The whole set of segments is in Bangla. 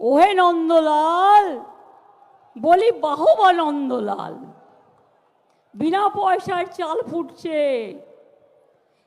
ওহে নন্দলাল, বলি বাহবা নন্দলাল, বিনা পয়সার চাল ফুটছে,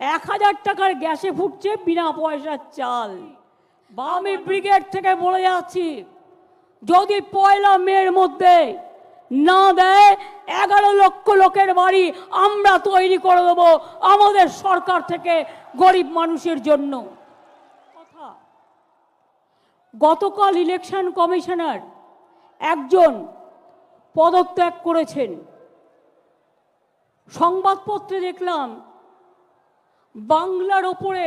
এক হাজার টাকার গ্যাসে ফুটছে বিনা পয়সার চাল। বা আমি ব্রিগেড থেকে বলে যাচ্ছি, যদি পয়লা মেয়ের মধ্যে না দেয়, এগারো লক্ষ লোকের বাড়ি আমরা তৈরি করে দেবো আমাদের সরকার থেকে গরিব মানুষের জন্য। গতকাল ইলেকশন কমিশনার একজন পদত্যাগ করেছেন। সংবাদপত্রে দেখলাম, বাংলার ওপরে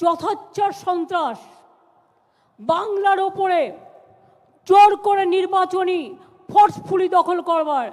যথাচ্ছার সন্ত্রাস, বাংলার ওপরে জোর করে নির্বাচনী ফোর্সফুলি দখল করবার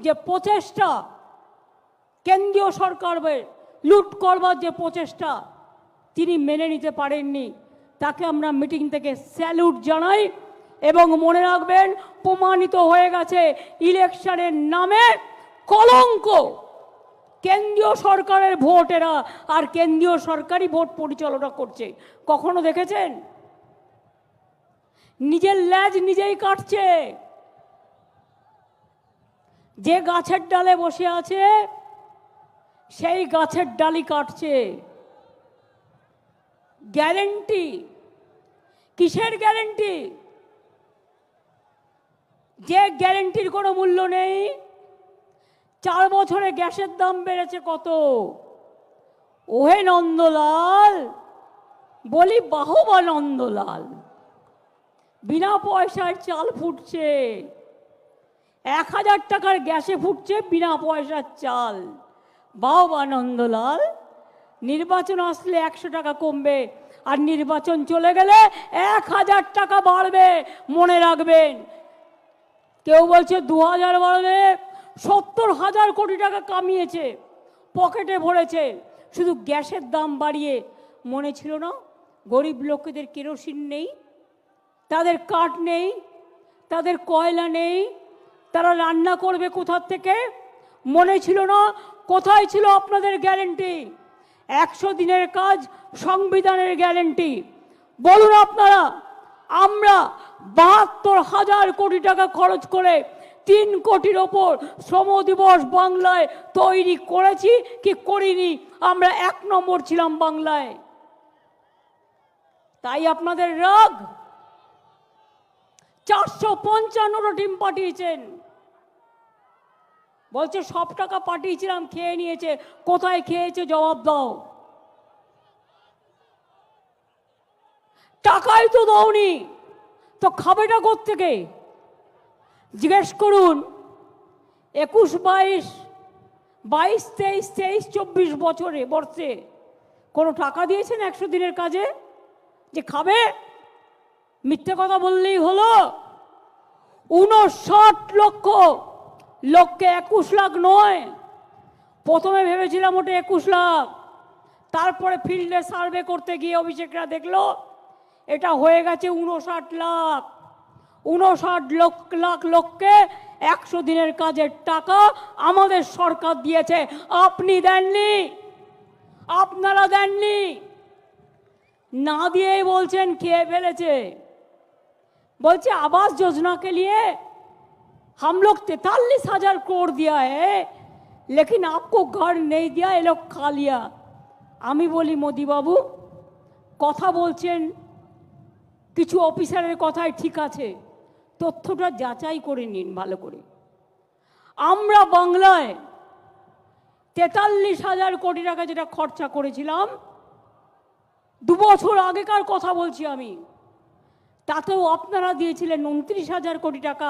যে প্রচেষ্টা, কেন্দ্রীয় সরকারের লুট করবার যে প্রচেষ্টা, তিনি মেনে নিতে পারেননি। তাকে আমরা মিটিং থেকে স্যালুট জানাই এবং মনে রাখবেন, প্রমাণিত হয়ে গেছে, ইলেকশনের নামে কলঙ্ক। কেন্দ্রীয় সরকারের ভোট এরা, আর কেন্দ্রীয় সরকারই ভোট পরিচালনা করছে। কখনো দেখেছেন? নিজের ল্যাজ নিজেই কাটছে। যে গাছের ডালে বসে আছে, সেই গাছের ডালি কাটছে। গ্যারেন্টি। কিসের গ্যারেন্টি? যে গ্যারেন্টির কোনো মূল্য নেই, চার বছরে গ্যাসের দাম বেড়েছে কত? ওহে নন্দলাল, বলি বাহবা নন্দলাল, বিনা পয়সার চাল ফুটছে। এক হাজার টাকার গ্যাসে ফুটছে বিনা পয়সার চাল। বাহবা নন্দলাল নির্বাচন আসলে একশো টাকা কমবে, আর নির্বাচন চলে গেলে এক হাজার টাকা বাড়বে, মনে রাখবেন। কেউ বলছে দু হাজার বাড়বে, সত্তর হাজার কোটি টাকা কামিয়েছে, পকেটে ভরেছে। শুধু গ্যাসের দাম বাড়িয়ে মনে ছিল না, গরিব লোকেদের কেরোসিন নেই, তাদের কাঠ নেই, তাদের কয়লা নেই, তারা রান্না করবে কোথার থেকে? মনে ছিল না, কোথায় ছিল আপনাদের গ্যারেন্টি? একশো দিনের কাজ, সংবিধানের গ্যারেন্টি। বলুন আপনারা, আমরা বাহাত্তর হাজার কোটি টাকা খরচ করে তিন কোটির ওপর শ্রম দিবস বাংলায় তৈরি করেছি, কি করিনি? আমরা এক নম্বর ছিলাম বাংলায়। তাই আপনাদের রাগ? চারশো পঞ্চান্নটা টিম পাঠিয়েছেন। বলছে, সব টাকা পাঠিয়েছিলাম, খেয়ে নিয়েছে। কোথায় খেয়েছে জবাব দাও। টাকাই তো দাওনি। তো খাবেটা থেকে জিজ্ঞেস করুন, একুশ বাইশ বাইশ তেইশ তেইশ চব্বিশ বছরে, বর্ষে কোনো টাকা দিয়েছেন একশো দিনের কাজে? যে খাবে? মিথ্যে কথা বললেই হলো। উনষাট লক্ষ লক্ষ্যে একুশ লাখ নয়। প্রথমে ভেবেছিলাম ওটা একুশ লাখ। তারপরে ফিল্ডে সার্ভে করতে গিয়ে অভিষেকরা দেখল, এটা হয়ে গেছে উনষাট লাখ। উনষাট লক্ষ লাখ লোককে একশো দিনের কাজের টাকা আমাদের সরকার দিয়েছে। আপনি দেননি। আপনারা দেননি। না দিয়েই বলছেন খেয়ে ফেলেছে। বলছে আবাস যোজনাকে নিয়ে हम लोग तैतालीस हजार करोड़ दिया है लेकिन आपको घर नहीं दिया ये लोग खा लिया আমি বলি মোদি বাবু কথা বলছেন কিছু অফিসারের কথাই ঠিক আছে তথ্যটা যাচাই করে নিন ভালো করে আমরা বাংলায় তেতাল্লিশ হাজার কোটি টাকা যেটা খরচা করেছিলাম দু বছর আগেকার কথা বলছি আমি তাতেও আপনারা দিয়েছিলেন উনত্রিশ হাজার কোটি টাকা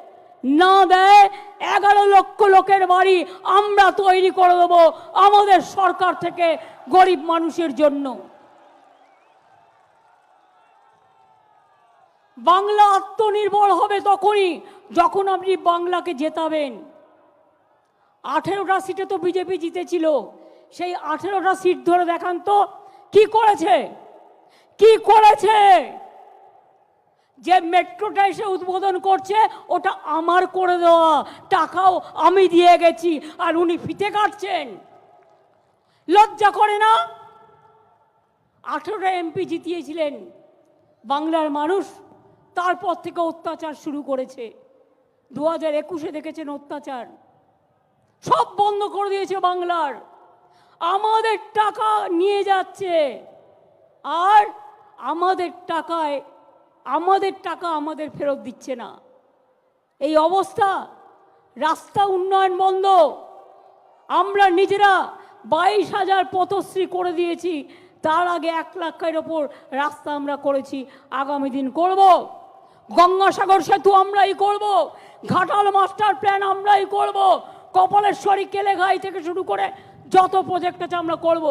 না দেয়, এগারো লক্ষ লোকের বাড়ি আমরা তৈরি করে দেবো আমাদের সরকার থেকে গরিব মানুষের জন্য। বাংলা আত্মনির্ভর হবে তখনই যখন আপনি বাংলাকে জেতাবেন। আঠেরোটা সিটে তো বিজেপি জিতেছিল, সেই আঠেরোটা সিট ধরে দেখান তো, কি করেছে? কি করেছে? যে মেট্রোটা এসে উদ্বোধন করছে, ওটা আমার করে দেওয়া। টাকাও আমি দিয়ে গেছি, আর উনি ফিতে কাটছেন। লজ্জা করে না? আঠেরোটা এমপি জিতিয়েছিলেন বাংলার মানুষ, তারপর থেকে অত্যাচার শুরু করেছে। দু হাজার একুশে দেখেছেন অত্যাচার। সব বন্ধ করে দিয়েছে বাংলার। আমাদের টাকা নিয়ে যাচ্ছে। আর আমাদের টাকায় আমাদের টাকা আমাদের ফেরত দিচ্ছে না। এই অবস্থা, রাস্তা উন্নয়ন বন্ধ। আমরা নিজেরা বাইশ হাজার পথশ্রী করে দিয়েছি, তার আগে এক লাখের ওপর রাস্তা আমরা করেছি, আগামী দিন করব। গঙ্গাসাগর সেতু আমরাই করব, ঘাটাল মাস্টার প্ল্যান আমরাই করব, কপালেশ্বরী কেলেঘাই থেকে শুরু করে যত প্রজেক্ট আছে আমরা করব।